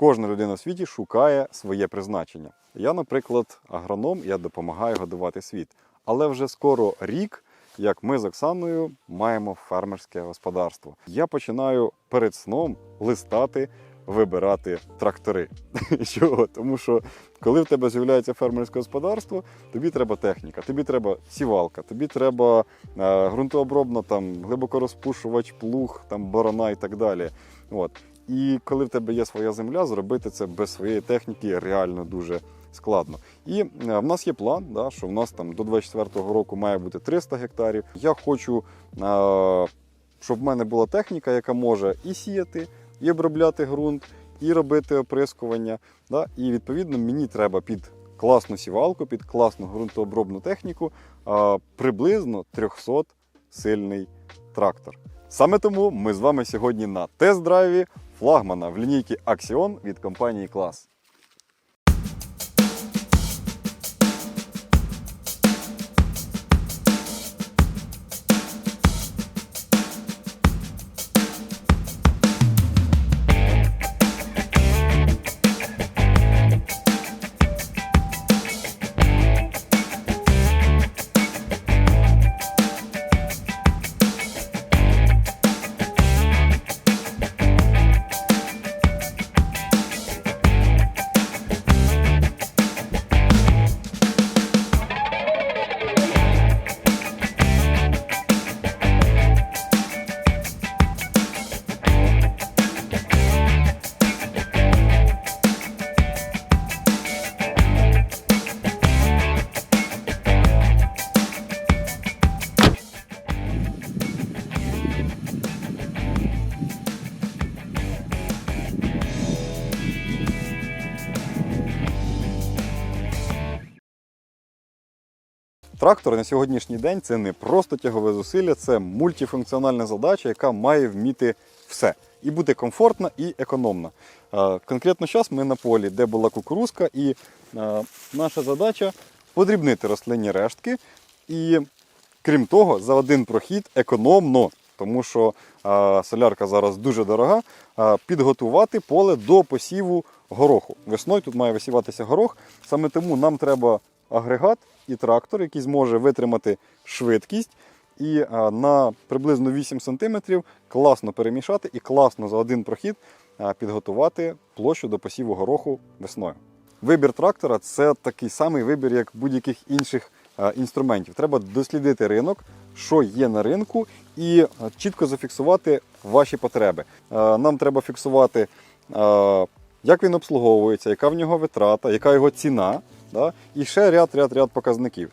Кожна людина в світі шукає своє призначення. Я, наприклад, агроном, я допомагаю годувати світ. Але вже скоро рік, як ми з Оксаною маємо фермерське господарство. Я починаю перед сном листати, вибирати трактори. Чого? Тому що коли в тебе з'являється фермерське господарство, тобі треба техніка, тобі треба сівалка, тобі треба е, ґрунтообробна, там глибокорозпушувач, плуг, там борона і так далі. От. І коли в тебе є своя земля, зробити це без своєї техніки реально дуже складно. І е, в нас є план, да, що в нас там до 24-го року має бути 300 гектарів. Я хочу, е, щоб в мене була техніка, яка може і сіяти, і обробляти ґрунт, і робити оприскування. Да? І відповідно мені треба під класну сівалку, під класну ґрунтообробну техніку е, приблизно 300 сильний трактор. Саме тому ми з вами сьогодні на тест-драйві флагмана в лінійці Axion від компанії Клас. Трактор на сьогоднішній день це не просто тягове зусилля, це мультифункціональна задача, яка має вміти все. І бути комфортна і економна. Конкретно зараз ми на полі, де була кукурузка, і наша задача подрібнити рослинні рештки. І крім того, за один прохід економно, тому що солярка зараз дуже дорога, підготувати поле до посіву гороху. Весною тут має висіватися горох, саме тому нам треба агрегат і трактор, який зможе витримати швидкість і на приблизно 8 см класно перемішати і класно за один прохід підготувати площу до посіву гороху весною. Вибір трактора це такий самий вибір, як будь-яких інших інструментів. Треба дослідити ринок, що є на ринку, і чітко зафіксувати ваші потреби. Нам треба фіксувати, як він обслуговується, яка в нього витрата, яка його ціна. Да? І ще ряд, ряд, ряд показників.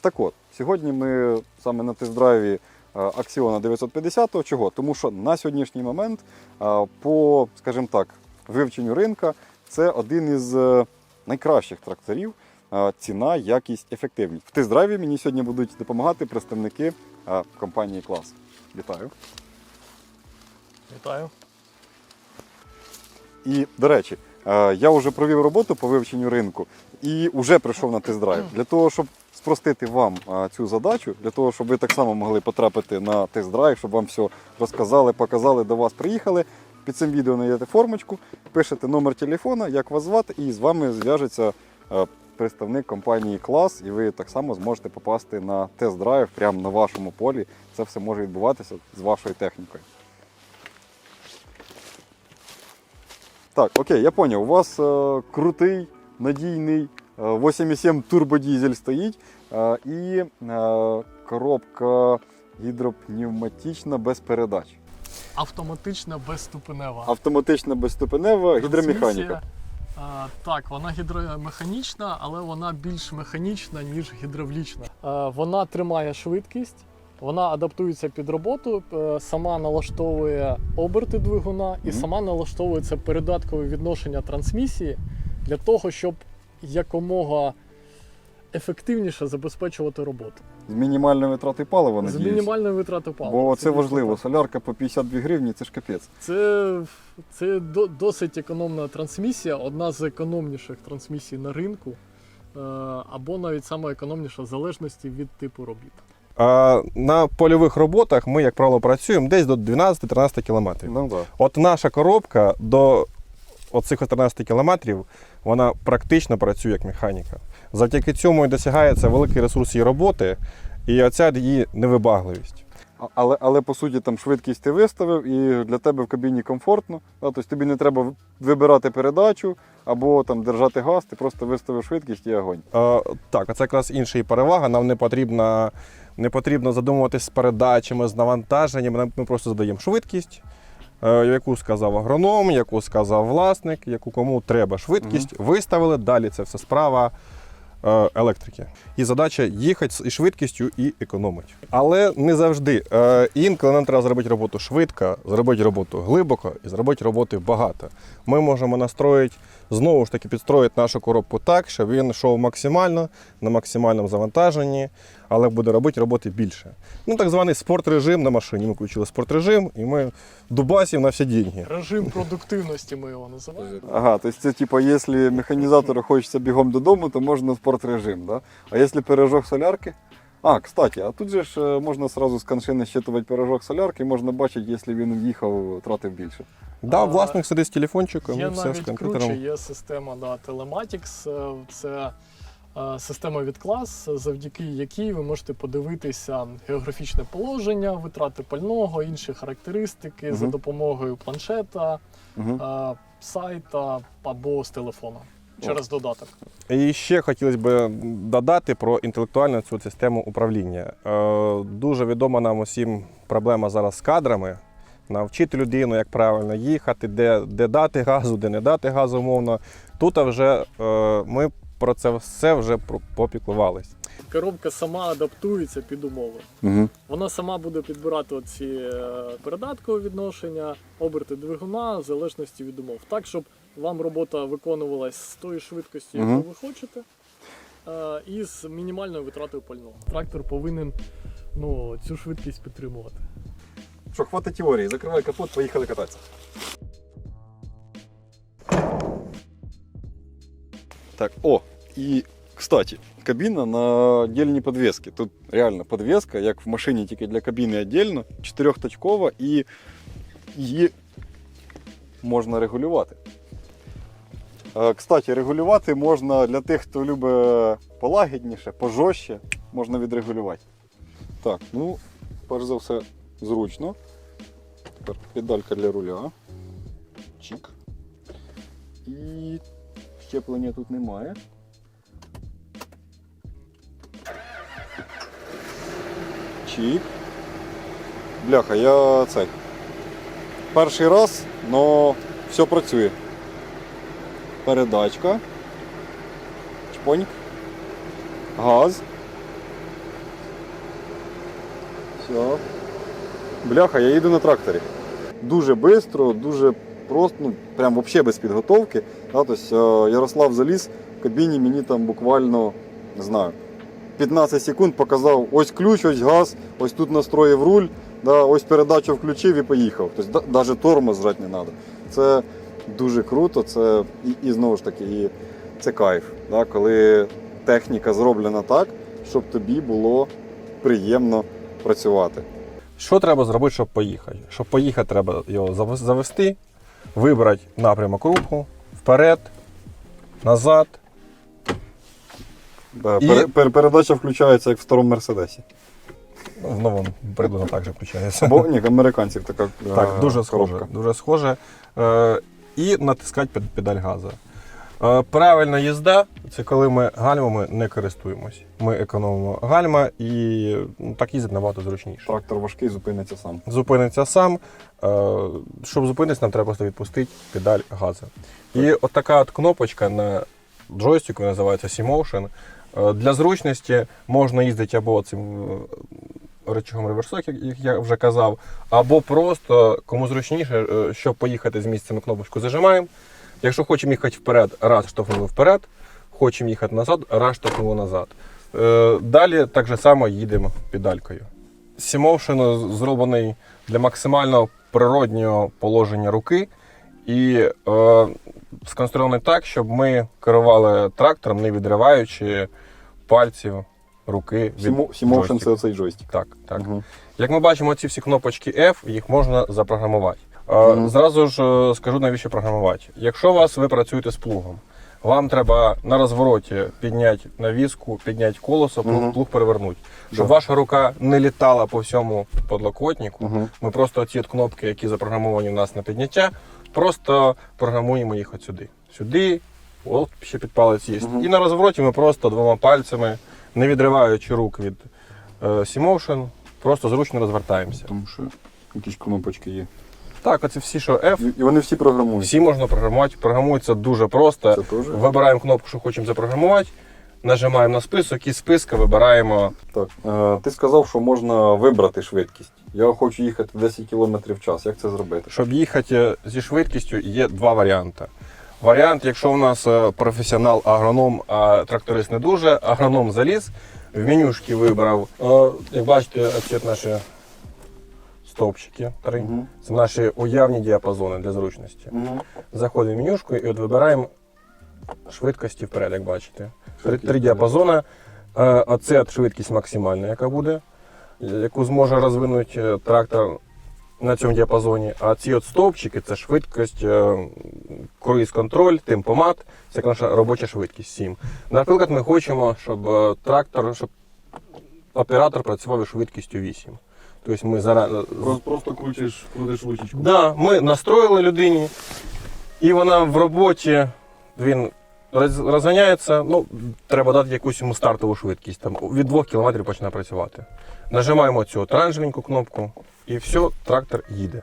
Так от, сьогодні ми саме на тест-драйві Аксіона 950 Чого? Тому що на сьогоднішній момент е, по, скажімо так, вивченню ринка це один із е, найкращих тракторів. Е, Ціна, якість, ефективність. В тест-драйві мені сьогодні будуть допомагати представники е, компанії Клас. Вітаю. Вітаю. І, до речі, е, я вже провів роботу по вивченню ринку і вже прийшов на тест-драйв. Для того, щоб спростити вам е, цю задачу, для того, щоб ви так само могли потрапити на тест-драйв, щоб вам все розказали, показали, до вас приїхали. Під цим відео знайдете формочку, пишете номер телефона, як вас звати, і з вами зв'яжеться е, представник компанії Клас, і ви так само зможете попасти на тест-драйв прямо на вашому полі. Це все може відбуватися з вашою технікою. Так, окей, я поняв. У вас е, крутий, надійний е, 8,7 турбодізель стоїть е, і е, коробка гідропневматична без передач. Автоматична безступенева. Автоматична безступенева гідромеханіка. А, так, вона гідромеханічна, але вона більш механічна, ніж гідравлічна. А, вона тримає швидкість, вона адаптується під роботу, е, сама налаштовує оберти двигуна і сама налаштовується передаткове відношення трансмісії для того, щоб якомога ефективніше забезпечувати роботу. З мінімальною витратою палива, З надіюсь. мінімальною витратою палива. Бо це важливо. Солярка по 52 гривні це ж капець. Це, це досить економна трансмісія, одна з економніших трансмісій на ринку, е, або навіть саме економніша в залежності від типу робіт. А на польових роботах ми, як правило, працюємо десь до 12-13 кілометрів. Ну, да. От наша коробка до оцих 13 кілометрів вона практично працює як механіка. Завдяки цьому і досягається великий ресурс її роботи і оця її невибагливість. Але, але по суті там швидкість ти виставив, і для тебе в кабіні комфортно. Да? Тобто тобі не треба вибирати передачу або там держати газ, ти просто виставив швидкість і огонь. Е, так, а це якраз інша її перевага. Нам не потрібно, не потрібно задумуватись з передачами, з навантаженням. Ми просто задаємо швидкість, е, яку сказав агроном, яку сказав власник, яку кому треба швидкість. Виставили. Далі це все справа е, електрики. І задача їхати з швидкістю і економити. Але не завжди. Е, Інколи нам треба зробити роботу швидко, зробити роботу глибоко і зробити роботи багато. Ми можемо настроїти, знову ж таки, підстроїти нашу коробку так, щоб він йшов максимально на максимальному завантаженні, але буде робити роботи більше. Ну, так званий спортрежим на машині. Ми включили спортрежим і ми дубасів на всі деньги. Режим продуктивності ми його називаємо. Ага, тобто це типа, якщо механізатору хочеться бігом додому, то можна спортрежим, да? А якщо пирожок солярки? А, кстати, а тут же ж е, можна сразу з коншини щитувати пирожок солярки, можна бачити, якщо він в'їхав, тратив більше. Да, А, власник сидить з телефончиком, Є і все з навіть комп'ютером. є система да, Telematics. е, Це е, система від клас, завдяки якій ви можете подивитися географічне положення, витрати пального, інші характеристики за Мгм. допомогою планшета, Угу. е, сайта або з телефона через додаток. І ще хотілося б додати про інтелектуальну цю систему управління. Е, Дуже відома нам усім проблема зараз з кадрами. Навчити людину, як правильно їхати, де, де дати газу, де не дати газу, умовно. Тут вже е, ми про це все вже попіклувались. Коробка сама адаптується під умови. Угу. Вона сама буде підбирати оці е, передаткові відношення, оберти двигуна в залежності від умов. Так, щоб вам робота виконувалась з тої швидкості, яку ви хочете, е, і з мінімальною витратою пального. Трактор повинен ну, цю швидкість підтримувати. Що, хватить теорії, закривай капот, поїхали кататися. Так, о, і, кстати, кабіна на дільній подвески. Тут реально подвеска, як в машині, тільки для кабіни віддільно, чотирьохточкова і її можна регулювати. Е, Кстати, регулювати можна для тих, хто любить полагідніше, пожорстче, можна відрегулювати. Так, ну, перш за все, зручно. Тепер педалька для руля. Чик. І щеплення тут немає. Чик. Бляха, я цей. Перший раз, но все працює. Передачка. Чпоньк. Газ. Все. Бляха, я їду на тракторі. Дуже швидко, дуже просто, ну прям взагалі без підготовки. Да, тобто, е, Ярослав заліз в кабіні, мені там буквально не знаю, 15 секунд показав ось ключ, ось газ, ось тут настроїв руль, да, ось передачу включив і поїхав. Тобто навіть тормоз жати не треба. Це дуже круто, це і, і знову ж таки, і це кайф, да, коли техніка зроблена так, щоб тобі було приємно працювати. Що треба зробити, щоб поїхати? Щоб поїхати, треба його завести, вибрати напрямок руху, вперед, назад. Да, І- пер- передача включається як в старому Мерседесі. Ну, в новому приблизно так же включається. Бо ні, американців така Так, е, дуже схоже. коробка. Дуже схоже. Е, і натискати педаль газу. Е, правильна їзда це коли ми гальмами не користуємось. Ми економимо гальма і ну, так їздити набагато зручніше. Трактор важкий, зупиниться сам. Зупиниться сам. Е, щоб зупинитися, нам треба просто відпустити педаль газу. І от така от кнопочка на джойстику називається C-Motion. Е, Для зручності можна їздити або цим е, реверсок, як я вже казав, або просто кому зручніше, щоб поїхати з місця, ми кнопочку зажимаємо. Якщо хочемо їхати вперед, раз штовхнули вперед, хочемо їхати назад, раз штовхнули назад. Е, Далі так же само їдемо педалькою. Сімовшин зроблений для максимально природнього положення руки і е, сконструйований так, щоб ми керували трактором, не відриваючи пальців руки від Сімоушен це оцей джойстик. Так, так. Мгм. Як ми бачимо, ці всі кнопочки F, їх можна запрограмувати. Е, Зразу ж е, скажу, навіщо програмувати. Якщо вас ви працюєте з плугом, вам треба на розвороті підняти навіску, підняти колесо, плуг, Мгм. плуг перевернути. Щоб Да. ваша рука не літала по всьому подлокотнику, Угу. ми просто ці от кнопки, які запрограмовані у нас на підняття, просто програмуємо їх от сюди. Сюди, от ще під палець є. Мгм. І на розвороті ми просто двома пальцями, не відриваючи рук від е, C-Motion, просто зручно розвертаємося. Тому що якісь кнопочки є. Так, оце всі, що F, І, вони всі програмують. всі можна програмувати. Програмується дуже просто. Це теж. Вибираємо кнопку, що хочемо запрограмувати, нажимаємо на список і з списка вибираємо. Так. Е, ти сказав, що можна вибрати швидкість. Я хочу їхати 10 км в час. Як це зробити? Щоб їхати зі швидкістю, є два варіанти. Варіант, якщо у нас е, професіонал агроном, а тракторист не дуже, агроном заліз, в менюшки вибрав. Е, Як бачите, от наші стовпчики три. Угу. Це наші уявні діапазони для зручності. Угу. Заходимо в менюшку і от вибираємо швидкості вперед, як бачите. Три, три діапазони. Е, Оце швидкість максимальна, яка буде, яку зможе розвинути е, трактор на цьому діапазоні. А ці от стовпчики це швидкість, круїз контроль, темпомат, це як наша робоча швидкість 7. Наприклад, ми хочемо, щоб е, трактор, щоб оператор працював із швидкістю 8. Тобто ми зараз Просто крутиш, крутиш ручечку. Да, ми настроїли людині, і вона в роботі він розганяється. Ну, треба дати якусь йому стартову швидкість. Там від 2 км починає працювати. Нажимаємо цю оранжевеньку кнопку, і все, трактор їде.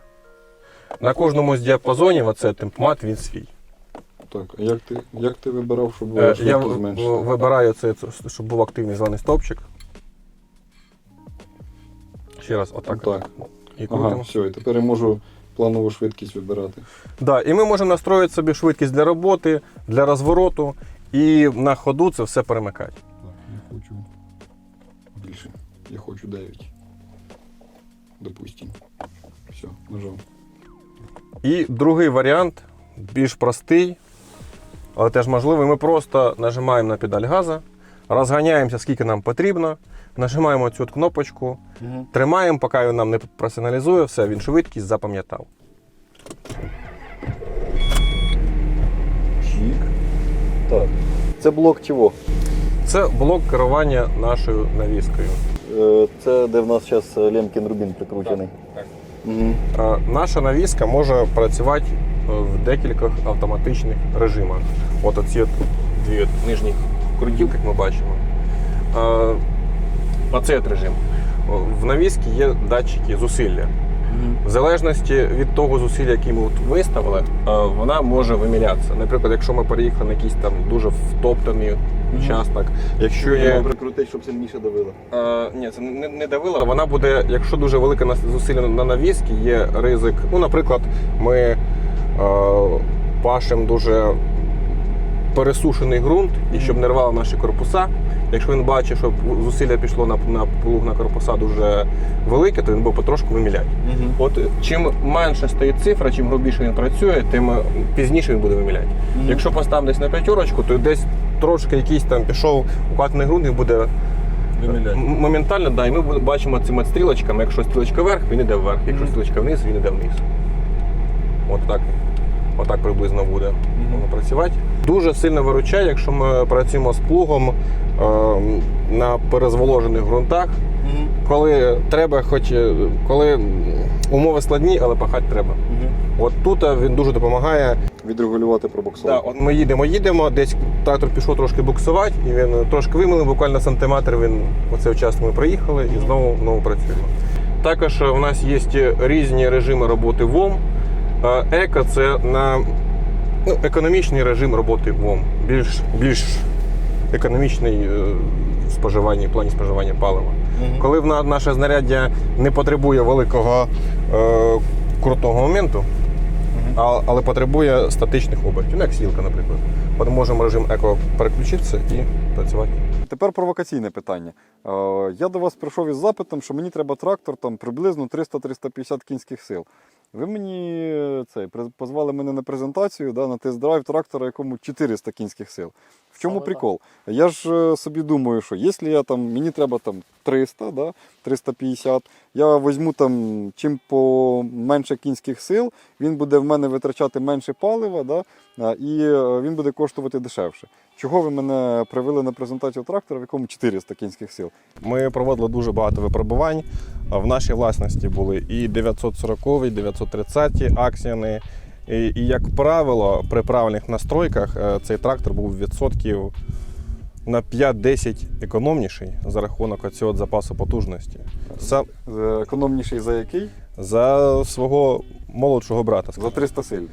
На кожному з діапазонів оце темпомат він свій. Так, а як ти, як ти вибирав, щоб Е, було Я швидкість в- зменшити? вибираю це, це, щоб був активний зелений стовпчик. Ще раз, отак. Так. І Ага, все, і тепер я можу планову швидкість вибирати. Да, і ми можемо настроїти собі швидкість для роботи, для розвороту, і на ходу це все перемикати. Так, я хочу більше. Я хочу 9. Допустим. Все, нажав. І другий варіант, більш простий, але теж можливий. Ми просто нажимаємо на педаль газу, розганяємося, скільки нам потрібно, нажимаємо цю от кнопочку, Угу. тримаємо, поки він нам не персоналізує, все, він швидкість запам'ятав. Чік. Так. Це блок чого? Це блок керування нашою навіскою. Е, Це де в нас зараз Лемкін Рубін прикручений. Так. Угу. Е, Наша навіска може працювати е, в декількох автоматичних режимах. От оці от дві от нижні крутівки, як ми бачимо. Оцей от режим. В навісці є датчики зусилля. В залежності від того зусилля, яке ми от виставили, е, вона може вимілятися. Наприклад, якщо ми переїхали на якийсь там дуже втоптаний участок, якщо є прикрутити, щоб сильніше давило. Е, ні, це не, не давило. Вона буде, якщо дуже велике зусилля на навіски, є ризик. Ну, наприклад, ми е, пашемо дуже пересушений ґрунт, і щоб не рвало наші корпуса. Якщо він бачить, що зусилля пішло на, на плуг на корпуса дуже велике, то він буде потрошку виміляти. Угу. От чим менше стоїть цифра, чим грубіше він працює, тим е, пізніше він буде виміляти. Якщо поставимо десь на п'ятерочку, то десь трошки якийсь там пішов укатаний ґрунт, він буде М- Моментально, да, і ми бачимо цими стрілочками. Якщо стрілочка вверх, він йде вверх. Якщо стрілочка вниз, він йде вниз. От так, отак приблизно буде воно працювати. Дуже сильно виручає, якщо ми працюємо з плугом е, на перезволожених ґрунтах, коли треба, хоч е, коли умови складні, але пахати треба. От тут е, він дуже допомагає Відрегулювати пробуксовку. Да, от ми їдемо, їдемо, десь трактор пішов трошки буксувати, і він трошки вимилив, буквально сантиметр він оцей участок ми проїхали і знову знову працюємо. Також у нас є різні режими роботи ВОМ. Еко це на ну, економічний режим роботи ВОМ. Більш, більш економічний е, в споживанні, в плані споживання палива. Коли в наше знаряддя не потребує великого е, крутого моменту, а, але потребує статичних обертів, ну, як сілка, наприклад. От можемо режим еко переключитися і працювати. Тепер провокаційне питання. Е, Я до вас прийшов із запитом, що мені треба трактор там приблизно 300-350 кінських сил. Ви мені це, позвали мене на презентацію да, на тест-драйв трактора, якому 400 кінських сил. Чому Саме прикол? Я ж е, собі думаю, що якщо я там, мені треба там 300, да, 350, я візьму там чим по менше кінських сил, він буде в мене витрачати менше палива, да, і е, він буде коштувати дешевше. Чого ви мене привели на презентацію трактора, в якому 400 кінських сил? Ми проводили дуже багато випробувань. В нашій власності були і 940, і 930 акціони. І, і як правило, при правильних настройках е, цей трактор був відсотків на 5-10 економніший за рахунок цього запасу потужності. Сам Е, Економніший за який? за свого молодшого брата. За 300 сильний.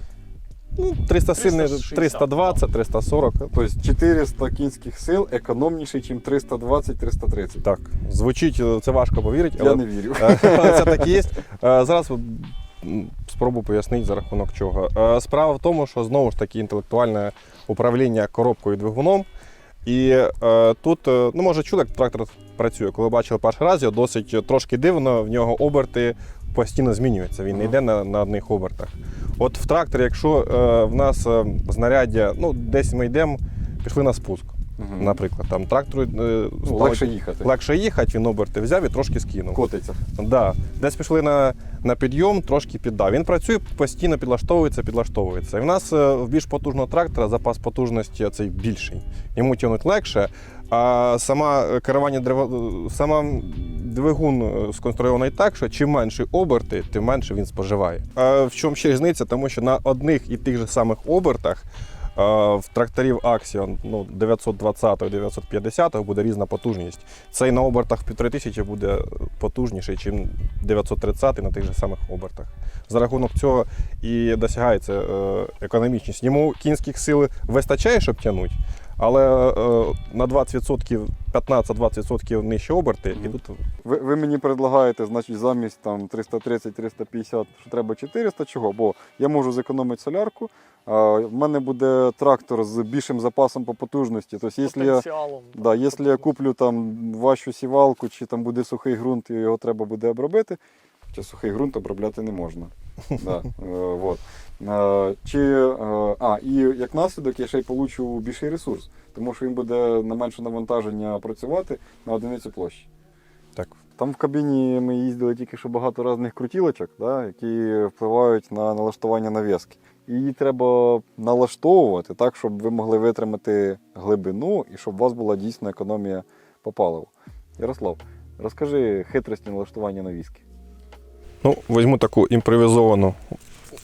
Ну, 300 сильний, 360, 320, 340. Тобто 400 кінських сил економніший, ніж 320-330. Так, звучить, е, це важко повірити, Я але не вірю. Е, Це так і є. Зараз спробую пояснити за рахунок чого. Е, Справа в тому, що знову ж таки інтелектуальне управління коробкою і двигуном. І е, тут, е, ну може чули, як трактор працює. Коли бачили перший раз, його досить трошки дивно, в нього оберти постійно змінюються. Він не йде на, на одних обертах. От в тракторі, якщо е, в нас е, знаряддя, ну десь ми йдемо, пішли на спуск, Мгм. наприклад, там трактору е, Ну, легше їхати. легше їхати, він оберти взяв і трошки скинув. Котиться. Да. Десь пішли на, на підйом, трошки піддав. Він працює, постійно підлаштовується, підлаштовується. І в нас е, в більш потужного трактора запас потужності цей більший. Йому тягнуть легше. А сама керування древо, е, сама двигун сконструйований так, що чим менші оберти, тим менше він споживає. А в чому ще різниця? Тому що на одних і тих же самих обертах в тракторів Axion ну, 920 і 950 буде різна потужність. Цей на обертах в 1500 буде потужніший, ніж 930 на тих же самих обертах. За рахунок цього і досягається е, економічність. Йому кінських сил вистачає, щоб тягнути, але е, на 20%, 15-20% нижче оберти, і тут Ви, ви мені предлагаєте, значить, замість там 330-350, що треба 400, чого? Бо я можу зекономити солярку, в мене буде трактор з більшим запасом по потужності. Тобто, якщо я, да, якщо я куплю там вашу сівалку, чи там буде сухий ґрунт, і його треба буде обробити, чи сухий ґрунт обробляти не можна. Да, е, вот. Е, Чи, е, а, і як наслідок я ще й получу більший ресурс, тому що він буде на менше навантаження працювати на одиницю площі. так. Там в кабіні ми їздили тільки що багато різних крутілочок, да, які впливають на налаштування нав'язки. І її треба налаштовувати так, щоб ви могли витримати глибину і щоб у вас була дійсно економія по паливу. Ярослав, розкажи хитрості налаштування навіски. Ну, візьму таку імпровізовану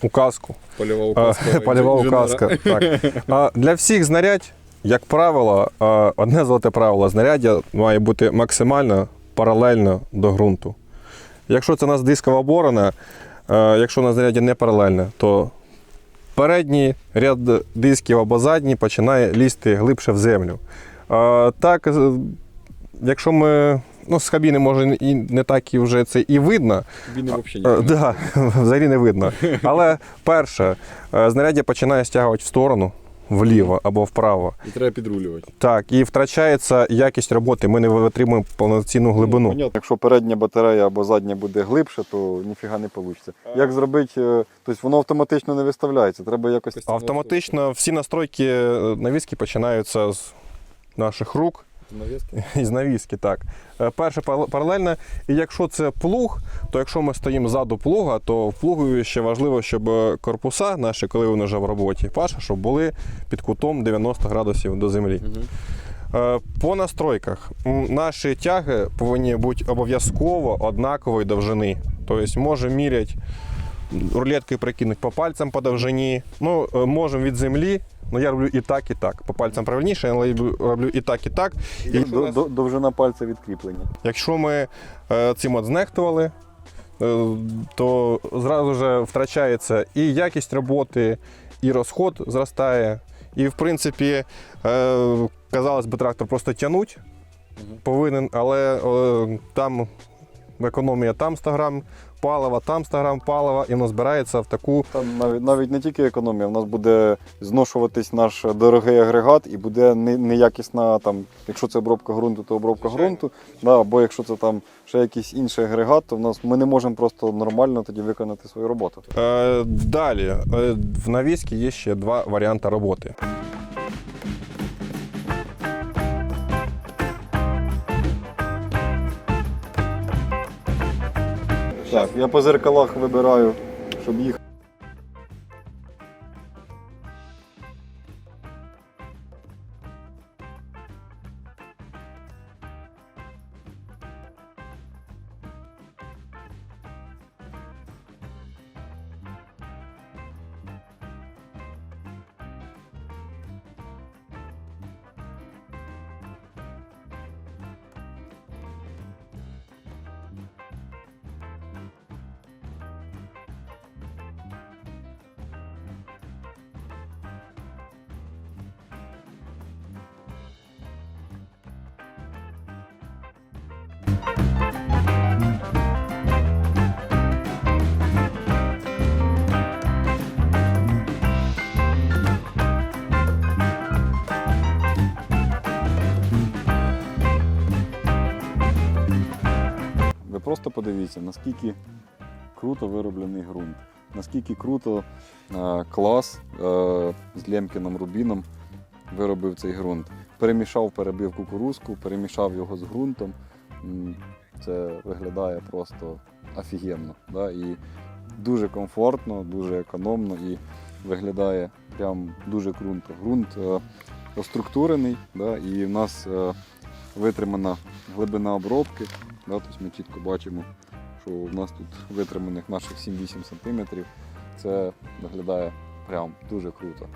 указку. Польова А, Польова указка. Так. А для всіх знарядь, як правило, одне золоте правило: знаряддя має бути максимально паралельно до ґрунту. Якщо це у нас дискова борона, якщо на знаряддя не паралельне, то передній ряд дисків або задній починає лізти глибше в землю. А, Так, якщо ми. Ну, з кабіни може і не так і вже це і видно, Він не, Да, взагалі не видно. Але перше, е, знаряддя починає стягувати в сторону, вліво або вправо. І треба підрулювати. Так, і втрачається якість роботи. Ми не витримуємо повноцінну глибину. Понятно. Якщо передня батарея або задня буде глибше, то ніфіга не вийде. Як зробити, е, тобто воно автоматично не виставляється, треба якось. Автоматично всі настройки е, навіски починаються з наших рук. Навіски? Із навіски, так. Е, Перше пар- паралельно. І якщо це плуг, то якщо ми стоїмо ззаду плуга, то в плугу ще важливо, щоб е, корпуса наші, коли вони вже в роботі, паша, щоб були під кутом 90 градусів до землі. Е, По настройках наші тяги повинні бути обов'язково однакової довжини. Тобто може міряти рулеткою прикинути по пальцям по довжині. Ну, е, можемо від землі. Ну, я роблю і так, і так. По пальцям правильніше, але я роблю- і так, і так. І до- нас- до- довжина пальця відкріплення. якщо ми е, цим от знехтували, е, то зразу ж втрачається і якість роботи, і розход зростає. І, в принципі, е, казалось би, трактор просто тягнуть повинен, але е, там економія там 100 грам палива, там 100 грам палива, і воно збирається в таку Там навіть, навіть не тільки економія, в нас буде зношуватись наш дорогий агрегат і буде неякісна, там, якщо це обробка ґрунту, то обробка ґрунту. Да, або якщо це там ще якийсь інший агрегат, то в нас ми не можемо просто нормально тоді виконати свою роботу. Е, Далі, Е, в навіски є ще два варіанти роботи. Так, я по зеркалах вибираю, щоб їх. Ви просто подивіться, наскільки круто вироблений ґрунт, наскільки круто е, клас е, з Лємкіном Рубіном виробив цей ґрунт. Перемішав, перебив кукурузку, перемішав його з ґрунтом. Це виглядає просто офігенно. Да? І дуже комфортно, дуже економно і виглядає прям дуже круто. Ґрунт е, оструктурений, да? і в нас е, витримана глибина обробки. Да? Тобто ми чітко бачимо, що в нас тут витриманих наших 7-8 см. Це виглядає прям дуже круто.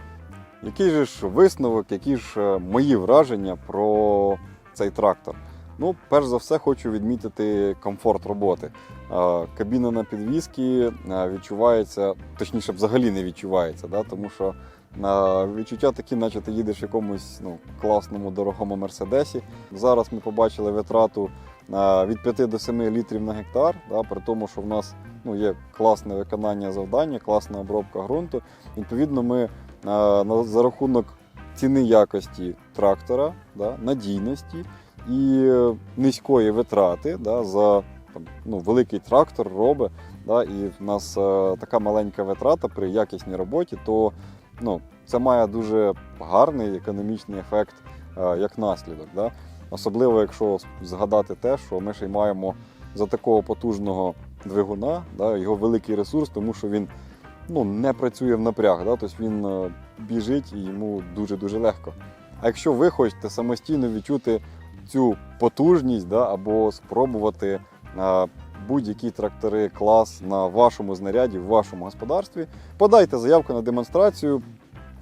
Який же ж висновок, які ж е, мої враження про цей трактор? Ну, перш за все, хочу відмітити комфорт роботи. Кабіна на підвісці е, відчувається, точніше, взагалі не відчувається, да? тому що відчуття такі, наче ти їдеш в якомусь ну, класному дорогому мерседесі. Зараз ми побачили витрату від 5 до 7 літрів на гектар, да? при тому, що в нас ну, є класне виконання завдання, класна обробка ґрунту. Відповідно, ми за рахунок ціни якості трактора, да, надійності і низької витрати да, за там, ну, великий трактор робить, да, і в нас е, така маленька витрата при якісній роботі, то ну, це має дуже гарний економічний ефект е, як наслідок. Да. Особливо, якщо згадати те, що ми ще й маємо за такого потужного двигуна, да, його великий ресурс, тому що він ну, не працює в напряг, да, тобто він е, біжить і йому дуже-дуже легко. А якщо ви хочете самостійно відчути цю потужність да, або спробувати будь-які трактори клас на вашому знаряді, в вашому господарстві, подайте заявку на демонстрацію.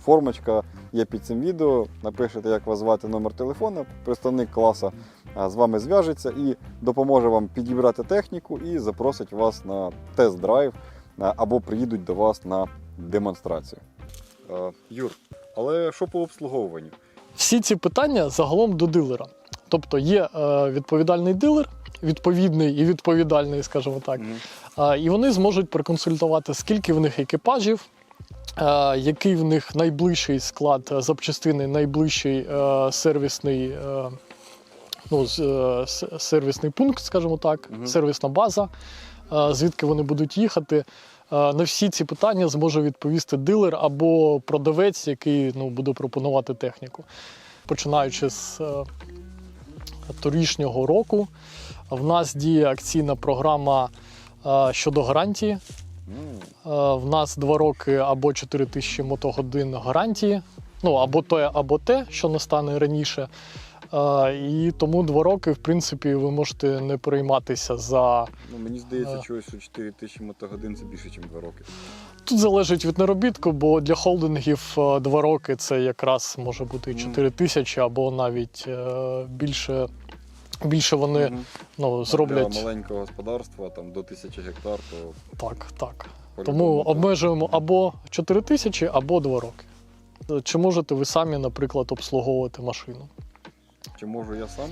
Формочка є під цим відео. Напишете, як вас звати номер телефону, представник класа з вами зв'яжеться і допоможе вам підібрати техніку і запросить вас на тест-драйв або приїдуть до вас на демонстрацію. Юр, але що по обслуговуванню? Всі ці питання загалом до дилера. Тобто є е, відповідальний дилер, відповідний і відповідальний, скажімо так. А, І вони зможуть проконсультувати, скільки в них екіпажів, який в них найближчий склад запчастини, найближчий е, сервісний, е, ну, е, сервісний пункт, скажімо так, Мгм. сервісна база, е, звідки вони будуть їхати. Е, На всі ці питання зможе відповісти дилер або продавець, який ну, буде пропонувати техніку. Починаючи з е, торішнього року, в нас діє акційна програма е, щодо гарантії. Е, В нас два роки або 4 тисячі мотогодин гарантії, ну або те, або те, що не стане раніше. Е, І тому два роки, в принципі, ви можете не перейматися за. Ну, мені здається, чогось, що 4 тисячі мотогодин це більше, ніж 2 роки. Тут залежить від наробітку, бо для холдингів е, два роки це якраз може бути і 4 тисячі, або навіть більше. Більше вони Мгм. ну, Для маленького господарства там до 1000 гектар, то так, так. Тому обмежуємо або 4 тисячі, або 2 роки. Чи можете ви самі, наприклад, обслуговувати машину? Чи можу я сам?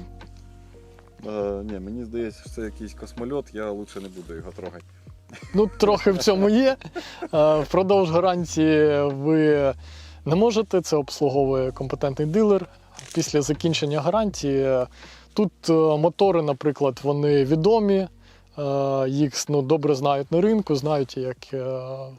Е, ні, мені здається, що це якийсь космольот, я лучше не буду його трогати. Ну, трохи в цьому є. Е, Впродовж гарантії ви не можете, це обслуговує компетентний дилер. Після закінчення гарантії тут е, мотори, наприклад, вони відомі. Е, Їх ну, добре знають на ринку, знають, як е,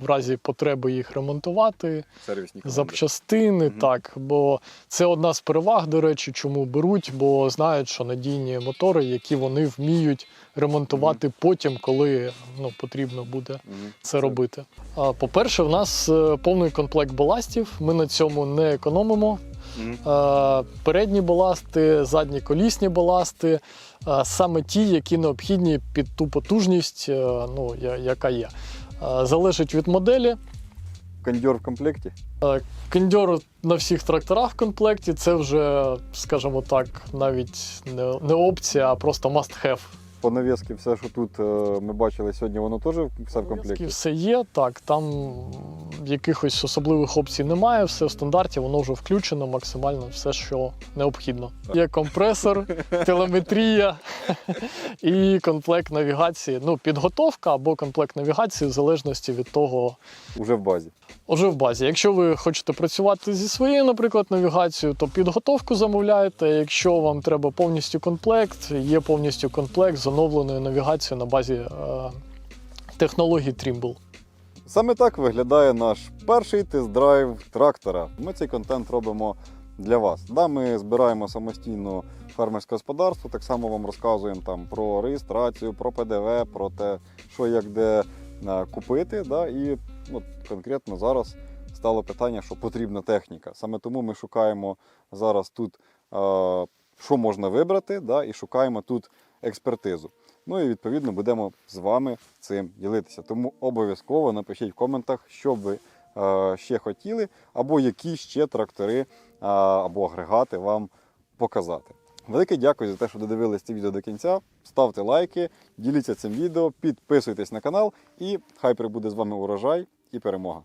в разі потреби їх ремонтувати, Сервісні команди. запчастини. Мгм. Так, бо це одна з переваг, до речі, чому беруть, бо знають, що надійні мотори, які вони вміють ремонтувати потім, коли ну, потрібно буде Мгм. це робити. По-перше, в нас повний комплект баластів. Ми на цьому не економимо. Е, Передні баласти, задні колісні баласти, е, саме ті, які необхідні під ту потужність, е, ну, яка є. Залежить від моделі. Кондьор в комплекті. Кондьор на всіх тракторах в комплекті це вже, скажімо так, навіть не, не опція, а просто must have. По нав'язки все, що тут е, ми бачили сьогодні, воно теж все в комплекті. Все є, так, там якихось особливих опцій немає, все в стандарті, воно вже включено максимально все, що необхідно. Є компресор, телеметрія і комплект навігації. Ну, підготовка або комплект навігації в залежності від того, Уже в базі. Уже в базі. Якщо ви хочете працювати зі своєю, наприклад, навігацією, то підготовку замовляєте. Якщо вам треба повністю комплект, є повністю комплект з оновленою навігацією на базі е, технологій Trimble. Саме так виглядає наш перший тест-драйв трактора. Ми цей контент робимо для вас. Да, ми збираємо самостійно фермерське господарство, так само вам розказуємо там про реєстрацію, про ПДВ, про те, що як де е, купити. Да, і от, конкретно зараз стало питання, що потрібна техніка. Саме тому ми шукаємо зараз тут, що можна вибрати, да, і шукаємо тут експертизу. Ну і відповідно будемо з вами цим ділитися. Тому обов'язково напишіть в коментах, що ви ще хотіли, або які ще трактори або агрегати вам показати. Велике дякую за те, що додивились це відео до кінця. Ставте лайки, діліться цим відео, підписуйтесь на канал і хай прибуде з вами урожай і перемога.